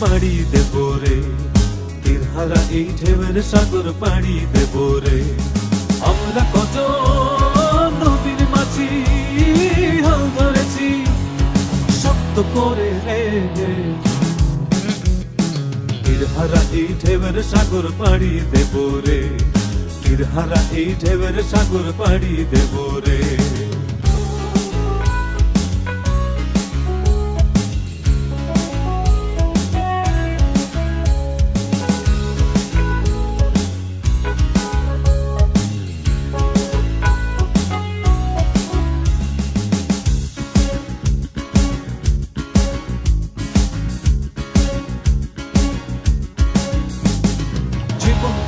পাড়ি দেব রে তীরহারা এই ঢেউয়ের সাগর পাড়ি দেব রে আমরা কত নবীর মাছি ধরেছি শক্ত করে রে তীরহারা এই ঢেউয়ের সাগর পাড়ি দেব রে এই ঢেউয়ের সাগর পাড়ি দেব রে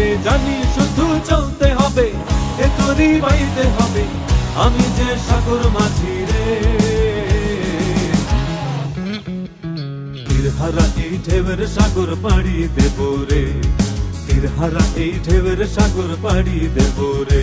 হবে, জানি শুধু চলতে হবে, এ তোরি বাইতে হবে, আমি যে সাগর মাঝি রে। তীরহারা এই ঢেবের সাগর পাড়ি দেব রে, তীরহারা এই ঢেবের সাগর পাড়ি দেব রে।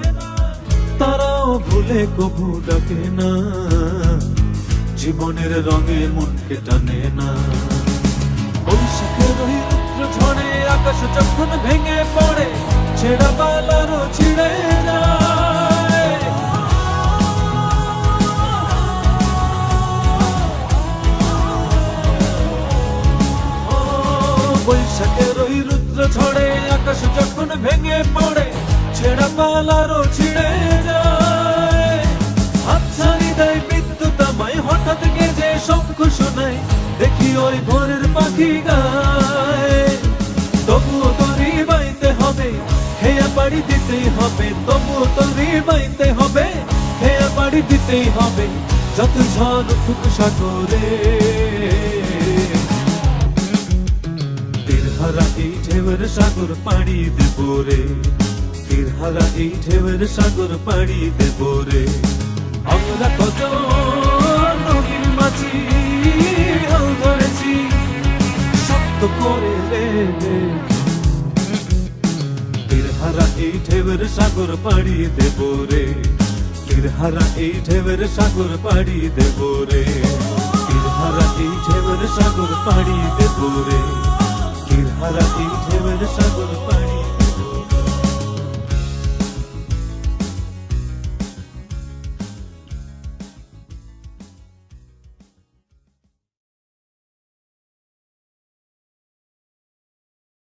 ভুলে কবু ডাকে না। জীবনের রঙে মনকে টানে না। বৈশাখের রুদ্র ঝড়ে আকাশ যখন ভেঙে পড়ে, ছেঁড়া পালারও ছিঁড়ে বৈশাখের ওই রুদ্র ঝড়ে আকাশ যখন ভেঙে পড়ে, ছেঁড়া পালারও ছিঁড়ে ওই ভোরের পাখি গায়। তবুও তরি বাইতে হবে হেয়া বাড়ি দিতেই হবে। তবুও তরি বাইতে হবে হেয়া বাড়ি দিতেই হবে, যত ঝড় ফুক সাগরে। তীরহারা এই ঢেউয়ের সাগর পাড়ি দেব রে। তীরহারা এই ঢেউয়ের সাগর পাড়ি দেব রে। আমরা কত এই ঢেবের সাগর পাড়ি দেব রে তীরহারা এই ঢেবের সাগর পাড়ি দেব রে তীরহারা এই ঢেবের সাগর পাড়ি দেব রে তীরহারা এই ঢেবের সাগর